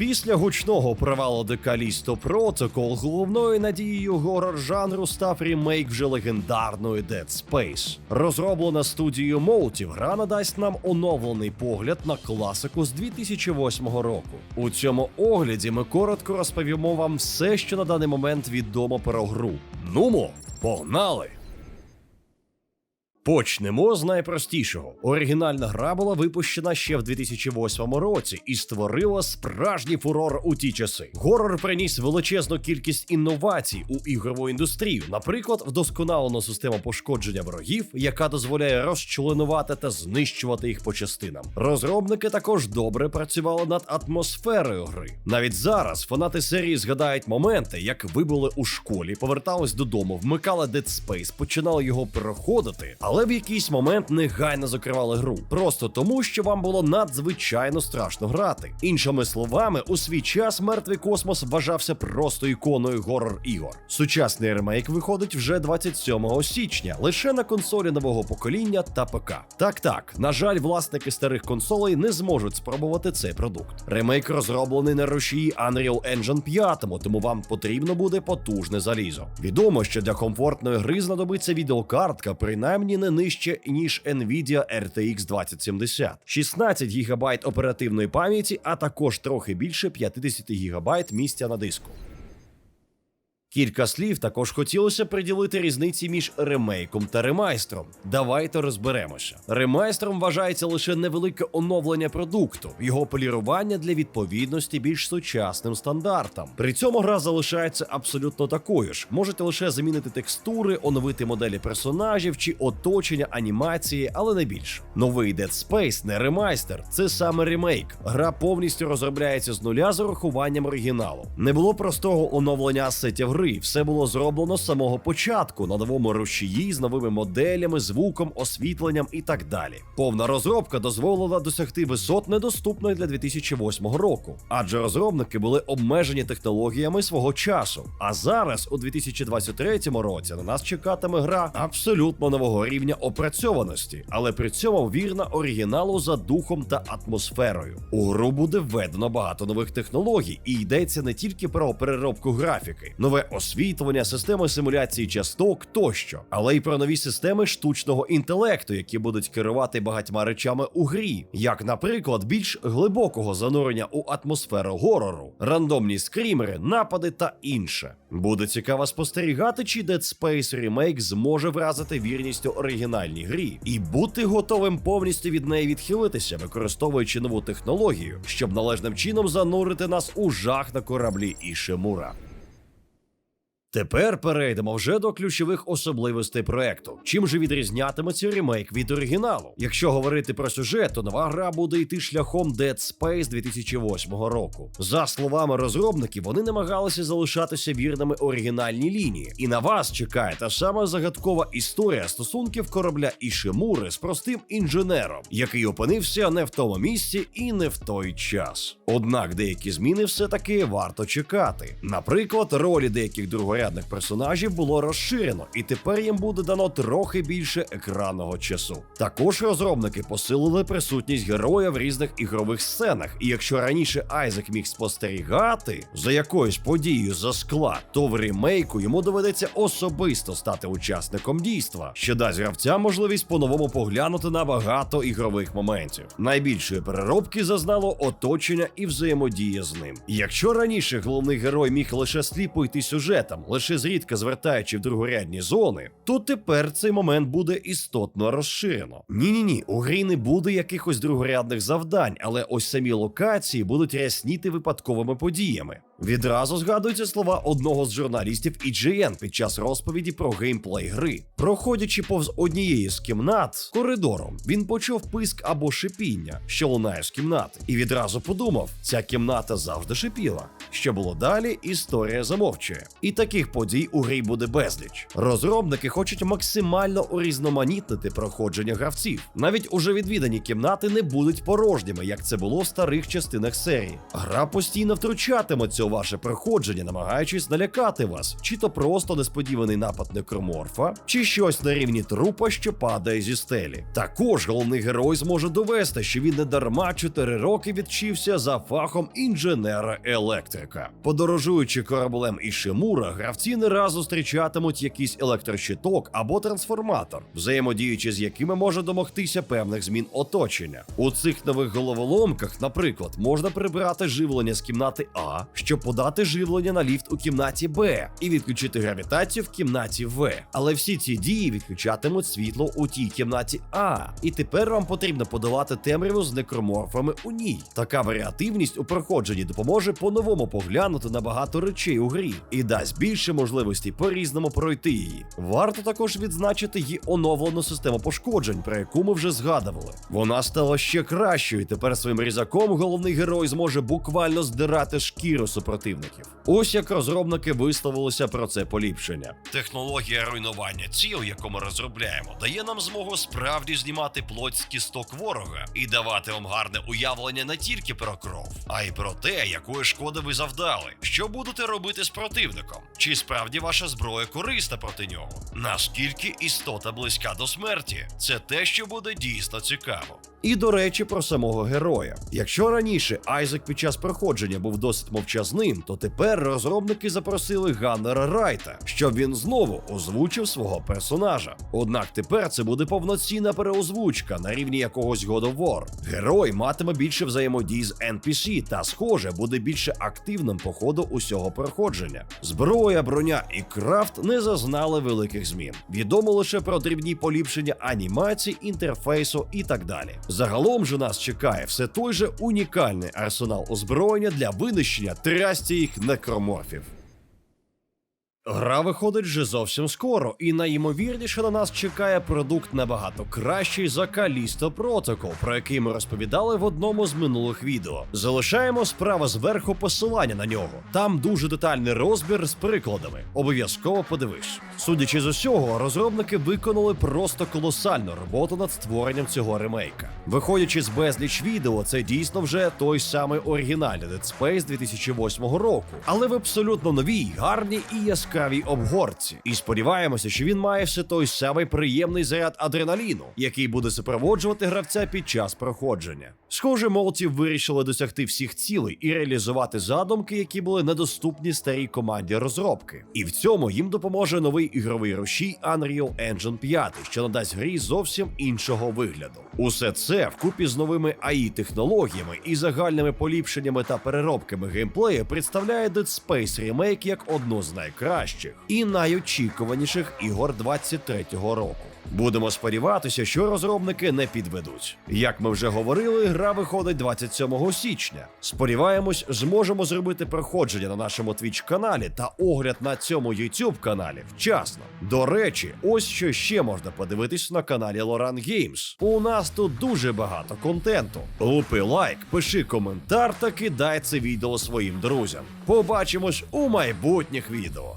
Після гучного провалу Callisto Protocol головною надією горор жанру став ремейк вже легендарної Dead Space. Розроблена студією Motive, гра надасть нам оновлений погляд на класику з 2008 року. У цьому огляді ми коротко розповімо вам все, що на даний момент відомо про гру. Нумо, погнали! Почнемо з найпростішого. Оригінальна гра була випущена ще в 2008 році і створила справжній фурор у ті часи. Горор приніс величезну кількість інновацій у ігрову індустрію, наприклад, вдосконалену систему пошкодження ворогів, яка дозволяє розчленувати та знищувати їх по частинам. Розробники також добре працювали над атмосферою гри. Навіть зараз фанати серії згадають моменти, як ви були у школі, повертались додому, вмикали Dead Space, починали його проходити, але в якийсь момент негайно закривали гру. Просто тому, що вам було надзвичайно страшно грати. Іншими словами, у свій час мертвий космос вважався просто іконою горор ігор. Сучасний ремейк виходить вже 27 січня, лише на консолі нового покоління та ПК. Так так, на жаль, власники старих консолей не зможуть спробувати цей продукт. Ремейк розроблений на рушії Unreal Engine 5, тому вам потрібно буде потужне залізо. Відомо, що для комфортної гри знадобиться відеокартка, принаймні не нижче ніж Nvidia RTX 2070, 16 ГБ оперативної пам'яті, а також трохи більше 50 ГБ місця на диску. Кілька слів також хотілося приділити різниці між ремейком та ремайстром. Давайте розберемося. Ремайстром вважається лише невелике оновлення продукту, його полірування для відповідності більш сучасним стандартам. При цьому гра залишається абсолютно такою ж. Можете лише замінити текстури, оновити моделі персонажів чи оточення анімації, але не більше. Новий Dead Space не ремайстер, це саме ремейк. Гра повністю розробляється з нуля з урахуванням оригіналу. Не було простого оновлення асетів гри, все було зроблено з самого початку на новому рушії з новими моделями, звуком, освітленням і так далі. Повна розробка дозволила досягти висот недоступної для 2008 року, адже розробники були обмежені технологіями свого часу. А зараз, у 2023 році, на нас чекатиме гра абсолютно нового рівня опрацьованості, але при цьому вірна оригіналу за духом та атмосферою. У гру буде введено багато нових технологій, і йдеться не тільки про переробку графіки, нове освітлення, системи симуляції часток тощо, але й про нові системи штучного інтелекту, які будуть керувати багатьма речами у грі, як, наприклад, більш глибокого занурення у атмосферу горору, рандомні скрімери, напади та інше. Буде цікаво спостерігати, чи Dead Space Remake зможе вразити вірністю оригінальній грі і бути готовим повністю від неї відхилитися, використовуючи нову технологію, щоб належним чином занурити нас у жах на кораблі Ішимура. Тепер перейдемо вже до ключових особливостей проекту. Чим же відрізнятиметься ремейк від оригіналу? Якщо говорити про сюжет, то нова гра буде йти шляхом Dead Space 2008 року. За словами розробників, вони намагалися залишатися вірними оригінальній лінії, і на вас чекає та сама загадкова історія стосунків корабля Ішимури з простим інженером, який опинився не в тому місці і не в той час. Однак деякі зміни все-таки варто чекати. Наприклад, ролі деяких другорядних персонажів було розширено, і тепер їм буде дано трохи більше екранного часу. Також розробники посилили присутність героя в різних ігрових сценах. І якщо раніше Айзек міг спостерігати за якоюсь подією за скла, то в ремейку йому доведеться особисто стати учасником дійства, що дасть гравцям можливість по-новому поглянути на багато ігрових моментів. Найбільшої переробки зазнало оточення і взаємодія з ним. Якщо раніше головний герой міг лише сліпо йти сюжетом, лише зрідка звертаючи в другорядні зони, то тепер цей момент буде істотно розширено. Ні, ні, ні, у грі не буде якихось другорядних завдань, але ось самі локації будуть рясніти випадковими подіями. Відразу згадуються слова одного з журналістів IGN під час розповіді про геймплей гри. Проходячи повз однієї з кімнат коридором, він почув писк або шипіння, що лунає з кімнати, і відразу подумав: ця кімната завжди шипіла. Що було далі, історія замовчує. І таких подій у грі буде безліч. Розробники хочуть максимально урізноманітнити проходження гравців. Навіть уже відвідані кімнати не будуть порожніми, як це було в старих частинах серії. Гра постійно втручатиметься у ваше проходження, намагаючись налякати вас, чи то просто несподіваний напад некроморфа, чи щось на рівні трупа, що падає зі стелі. Також головний герой зможе довести, що він не дарма 4 роки відчився за фахом інженера-електрика. Подорожуючи кораблем Ішимура, гравці не раз зустрічатимуть якийсь електрощиток або трансформатор, взаємодіючи з якими може домогтися певних змін оточення. У цих нових головоломках, наприклад, можна прибирати живлення з кімнати А, щоб подати живлення на ліфт у кімнаті Б і відключити гравітацію в кімнаті В. Але всі ці дії відключатимуть світло у тій кімнаті А. І тепер вам потрібно подолати темряву з некроморфами у ній. Така варіативність у проходженні допоможе по-новому поглянути на багато речей у грі і дасть більше можливостей по-різному пройти її. Варто також відзначити її оновлену систему пошкоджень, про яку ми вже згадували. Вона стала ще кращою. і Тепер своїм різаком головний герой зможе буквально здирати шкіру супротивників. Ось як розробники висловилися про це поліпшення. Технологія руйнування ціл, яку ми розробляємо, дає нам змогу справді знімати плоть з кісток ворога і давати вам гарне уявлення не тільки про кров, а й про те, якої шкоди ви завдали, що будете робити з противником, чи справді ваша зброя корисна проти нього. Наскільки істота близька до смерті, це те, що буде дійсно цікаво. І до речі, про самого героя. Якщо раніше Айзек під час проходження був досить мовчазним, то тепер розробники запросили Ганнера Райта, щоб він знову озвучив свого персонажа. Однак тепер це буде повноцінна переозвучка на рівні якогось God of War. Герой матиме більше взаємодій з NPC та, схоже, буде більше активним по ходу усього проходження. Зброя, броня і крафт не зазнали великих змін. Відомо лише про дрібні поліпшення анімацій, інтерфейсу і так далі. Загалом же нас чекає все той же унікальний арсенал озброєння для винищення трястіїх некроморфів. Гра виходить вже зовсім скоро, і найімовірніше на нас чекає продукт набагато кращий за Callisto Protocol, про який ми розповідали в одному з минулих відео. Залишаємо справа зверху посилання на нього. Там дуже детальний розбір з прикладами. Обов'язково подивись. Судячи з усього, розробники виконали просто колосальну роботу над створенням цього ремейка. Виходячи з безліч відео, це дійсно вже той самий оригінальний Dead Space 2008 року, але в абсолютно новій, гарній і яскравій обгорці. І сподіваємося, що він має все той самий приємний заряд адреналіну, який буде супроводжувати гравця під час проходження. Схоже, молті вирішили досягти всіх цілей і реалізувати задумки, які були недоступні старій команді розробки. І в цьому їм допоможе новий ігровий рушій Unreal Engine 5, що надасть грі зовсім іншого вигляду. Усе це вкупі з новими AI технологіями і загальними поліпшеннями та переробками геймплею представляє Dead Space Remake як одну з найкращих і найочікуваніших ігор 23-го року. Будемо сподіватися, що розробники не підведуть. Як ми вже говорили, гра виходить 27 січня. Сподіваємось, зможемо зробити проходження на нашому Twitch каналі та огляд на цьому YouTube каналі вчасно. До речі, ось що ще можна подивитись на каналі Loran Games. У нас тут дуже багато контенту. Лупи лайк, пиши коментар та кидай це відео своїм друзям. Побачимось у майбутніх відео.